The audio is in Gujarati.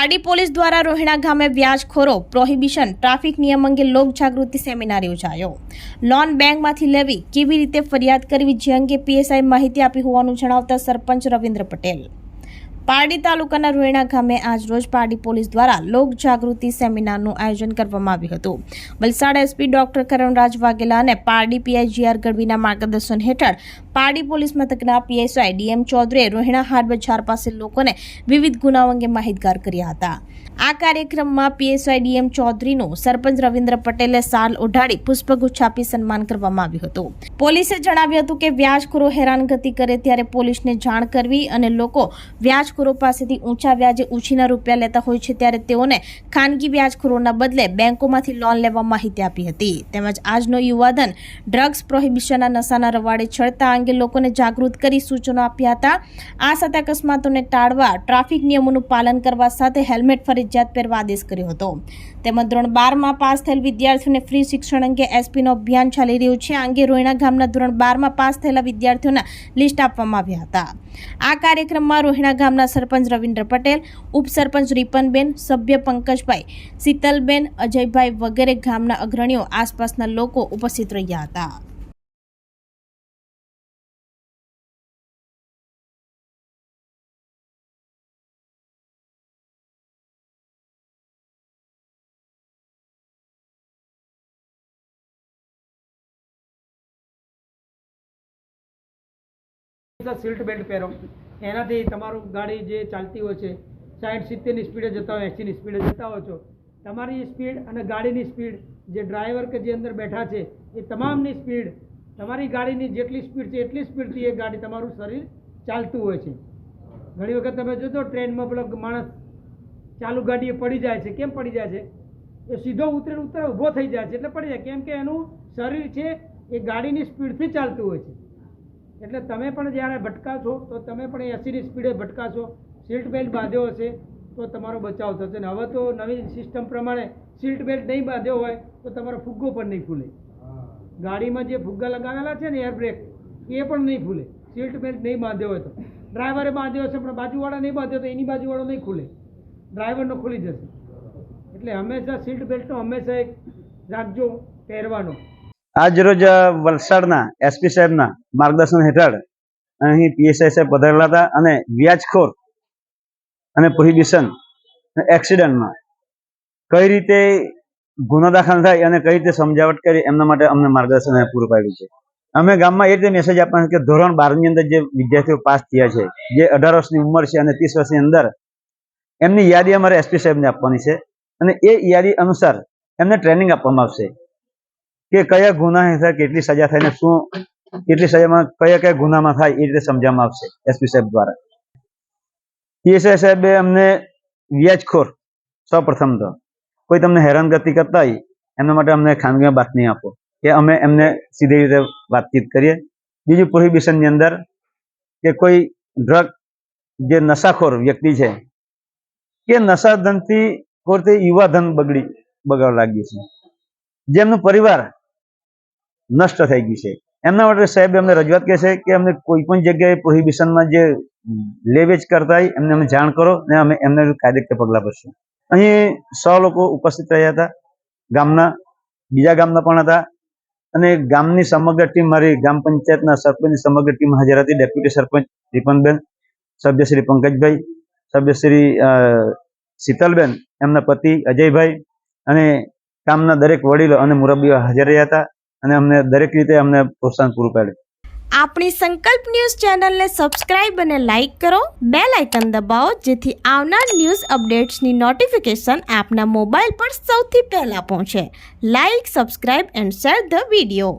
પારડી પોલીસ દ્વારા રોહિણા ગામે વ્યાજખોરો, પ્રોહિબિશન, ટ્રાફિક નિયમ અંગે લોક જાગૃતિ સેમિનાર યોજાયો. લોન બેંકમાંથી લેવી, કેવી રીતે ફરિયાદ કરવી, જે અંગે પીએસઆઈ માહિતી આપી હોવાનું જણાવતા સરપંચ રવિન્દ્ર પટેલ. પારડી તાલુકાના રોહિણા ગામે આજ રોજ પારડી પોલીસ દ્વારા લોક જાગૃતિ સેમિનારનું આયોજન કરવામાં આવ્યું હતું. વલસાડ એસપી ડોક્ટર કરણરાજ વાઘેલા અને પારડી પીઆઈ જીઆર ગઢવીના માર્ગદર્શન હેઠળ પારડી પોલીસ મથકના પીએસઆઈ ડીએમ ચૌધરીએ રોહિણા હાટ બજાર પાસે લોકોને વિવિધ ગુનાઓ અંગે માહિતગાર કર્યા હતા. આ કાર્યક્રમમાં પીએસઆઈ ડીએમ ચૌધરીનું સરપંચ રવિન્દ્ર પટેલે સાલ ઓઢાડી પુષ્પગુચ્છ આપી સન્માન કરવામાં આવ્યું હતું. પોલીસે જણાવ્યું હતું કે વ્યાજખોરો હેરાનગતિ કરે ત્યારે પોલીસને જાણ કરવી અને લોકો વ્યાજખોરો પાસેથી ઊંચા વ્યાજે ઉછીના રૂપિયા લેતા હોય છે ત્યારે તેઓને ખાનગી વ્યાજખોરોના બદલે બેંકોમાંથી લોન લેવા માહિતી આપી હતી. તેમજ આજનો યુવાધન ડ્રગ્સ પ્રોહિબિશનના નશાના રવાડે છળતા અંગે લોકોને જાગૃત કરી સૂચનો આપ્યા હતા. આ સાથે અકસ્માતોને ટાળવા ટ્રાફિક નિયમોનું પાલન કરવા સાથે હેલ્મેટ ફરજિયાત પહેરવા આદેશ કર્યો હતો. તેમજ ધોરણ બારમાં પાસ થયેલ વિદ્યાર્થીઓને ફ્રી શિક્ષણ અંગે એસપીનો અભિયાન ચાલી રહ્યું છે. આ અંગે રોહિણા ગામના ધોરણ બારમાં પાસ થયેલા વિદ્યાર્થીઓના લિસ્ટ આપવામાં આવ્યા હતા. આ કાર્યક્રમમાં રોહિણા ગામના સરપંચ રવિન્દ્ર પટેલ, ઉપસરપંચ રીપનબેન, સભ્ય પંકજભાઈ, શીતલબેન, અજયભાઈ વગેરે ગામના અગ્રણીઓ આસપાસના લોકો ઉપસ્થિત રહ્યા હતા. સીટ બેલ્ટ પહેરો. એનાથી તમારું ગાડી જે ચાલતી હોય છે સાઠ સિત્તેરની સ્પીડે જતા હોય એંસીની સ્પીડે જતા હોય છો. તમારી સ્પીડ અને ગાડીની સ્પીડ જે ડ્રાઈવર કે જે અંદર બેઠા છે, એ તમામની સ્પીડ તમારી ગાડીની જેટલી સ્પીડ છે, એટલી સ્પીડથી એ ગાડી તમારું શરીર ચાલતું હોય છે. ઘણી વખત તમે જોજો, ટ્રેનમાં પેલો માણસ ચાલુ ગાડીએ પડી જાય છે. કેમ પડી જાય છે? એ સીધો ઉતરે ઉતરે, ઊભો થઈ જાય છે. એટલે પડી જાય. કેમ કે એનું શરીર છે, એ ગાડીની સ્પીડથી ચાલતું હોય છે. એટલે તમે પણ જ્યારે ભટકાશો તો તમે પણ એસીની સ્પીડે ભટકાશો. સીટ બેલ્ટ બાંધ્યો હશે તો તમારો બચાવ થશે. ને હવે તો નવી સિસ્ટમ પ્રમાણે સીટ બેલ્ટ નહીં બાંધ્યો હોય તો તમારો ફુગ્ગો પણ નહીં ફૂલે. ગાડીમાં જે ફુગ્ગા લગાવેલા છે ને એર બ્રેક એ પણ નહીં ફૂલે. સીટ બેલ્ટ નહીં બાંધ્યો હોય તો. ડ્રાઈવરે બાંધ્યો હશે પણ બાજુવાળા નહીં બાંધ્યો તો એની બાજુવાળો નહીં ખુલે. ડ્રાઈવરનો ખુલી જશે. એટલે હંમેશા સીટ બેલ્ટનો હંમેશા એક રાખજો પહેરવાનો. આજ રોજ વલસાડના એસપી સાહેબના માર્ગદર્શન હેઠળ અહીં પીએસઆઈ સાહેબ પધારેલા હતા અને વ્યાજખોર અને પ્રોહિબિશન એક્સિડન્ટમાં કઈ રીતે ગુનો દાખલ થાય અને કઈ રીતે સમજાવટ કરી એમના માટે અમને માર્ગદર્શન પૂરું પાડ્યું છે. અમે ગામમાં એ રીતે મેસેજ આપવાનો કે ધોરણ બારની અંદર જે વિદ્યાર્થીઓ પાસ થયા છે, જે અઢાર વર્ષની ઉંમર છે અને ત્રીસ વર્ષની અંદર, એમની યાદી અમારે એસપી સાહેબને આપવાની છે અને એ યાદી અનુસાર એમને ટ્રેનિંગ આપવામાં આવશે. કે કયા ગુના હેઠળ કેટલી સજા થાય ને શું, કેટલી સજામાં કયા કયા ગુનામાં થાય એ રીતે સમજવામાં આવશે એસપી સાહેબ દ્વારા. પીએસઆઈ સાહેબે અમને વ્યાજખોર સૌપ્રથમ તો. કોઈ તમને હેરાનગતિ કરતા હોય, એમના માટે અમને ખાનગીમાં નહીં આપો. કે અમે એમને સીધી રીતે વાતચીત કરીએ. બીજું પ્રોહિબિશનની અંદર કે કોઈ ડ્રગ જે નશાખોર વ્યક્તિ છે, કે નશાધનથી કોરથી યુવાધન બગડી, બગાડ લાગ્યું છે. જેમનું પરિવાર નષ્ટ થઈ ગયું છે. એમના માટે સાહેબ અમને રજૂઆત કહે છે કે અમને કોઈ પણ જગ્યાએ પ્રોહિબિશનમાં જે લેવેચ કરતા હોય, એમને અમે જાણ કરો ને અમે એમને કાયદેકીય પગલાં ભરશું. અહીં સો લોકો ઉપસ્થિત રહ્યા હતા. ગામના, બીજા ગામના પણ હતા. અને ગામની સમગ્ર ટીમ મારી ગ્રામ પંચાયતના સરપંચની સમગ્ર ટીમ હાજર હતી. ડેપ્યુટી સરપંચ રીપનબેન, સભ્ય શ્રી પંકજભાઈ, સભ્ય શ્રી શીતલબેન, એમના પતિ અજયભાઈ અને ગામના દરેક વડીલો અને મુરબ્બીઓ હાજર રહ્યા હતા. અને અમને દરેક રીતે અમને પ્રોત્સાહન પૂરું પાડ્યું આપણી સંકલ્પ ન્યૂઝ ચેનલને સબસ્ક્રાઇબ અને લાઇક કરો. બે લાઇકન દબાવો, જેથી આવનાર ન્યૂઝ અપડેટ્સની નોટિફિકેશન આપના મોબાઈલ પર સૌથી પહેલા પહોંચે. Like, subscribe and share the video.